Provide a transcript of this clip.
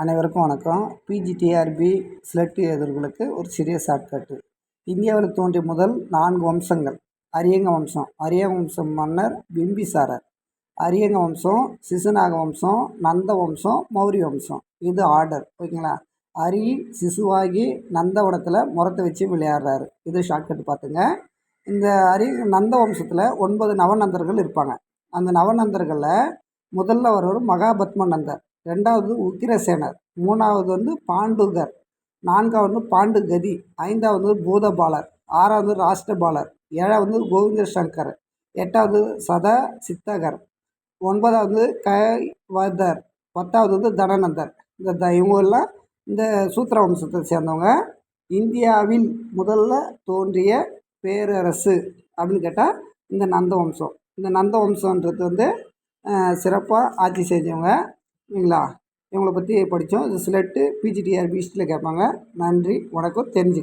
அனைவருக்கும் வணக்கம். PGTRB SLET எதிர்களுக்கு ஒரு சிறிய ஷார்ட்கட்டு இந்தியாவில் தோன்றிய முதல் நான்கு வம்சங்கள். அரியங்க வம்சம். அரியங்க வம்சம் மன்னர் பிம்பிசாரர். அரியங்க வம்சம் சிசுநாக வம்சம் நந்த வம்சம் மௌரிய வம்சம். இது ஆர்டர் ஓகேங்களா? அரி சிசுவாகி நந்தவனத்தில் முறத்தை வச்சு விளையாடுறாரு. இது ஷார்ட்கட் பார்த்துங்க இந்த அரி நந்த வம்சத்தில் ஒன்பது நவநந்தர்கள் இருப்பாங்க. அந்த நவநந்தர்களில் முதல்ல ஒரு மகாபத்ம நந்தர். ரெண்டாவது உக்கிரசேனர் மூணாவது வந்து பாண்டுகர் நான்காவது வந்து பாண்டுகதி ஐந்தாவது வந்து பூதபாலர் ஆறாவது ராஷ்டிரபாலர் ஏழாவது வந்து கோவிந்த சங்கர் எட்டாவது சதா சித்தகர் ஒன்பதாவது கைவதர் பத்தாவது வந்து தனநந்தர். இந்த த இவங்கெல்லாம் இந்த சூத்திர வம்சத்தை சேர்ந்தவங்க. இந்தியாவில் முதல்ல தோன்றிய பேரரசு அப்படின்னு கேட்டால் இந்த நந்த வம்சம் இந்த நந்த வம்சன்றது வந்து சிறப்பாக ஆட்சி செஞ்சவங்க. சரிங்களா இவங்களை பற்றி படித்தோம் இது ஸ்லெட்டு பிஜிடிஆர் ஹிஸ்ட்ரியில் கேட்பாங்க நன்றி வணக்கம். தெரிஞ்சு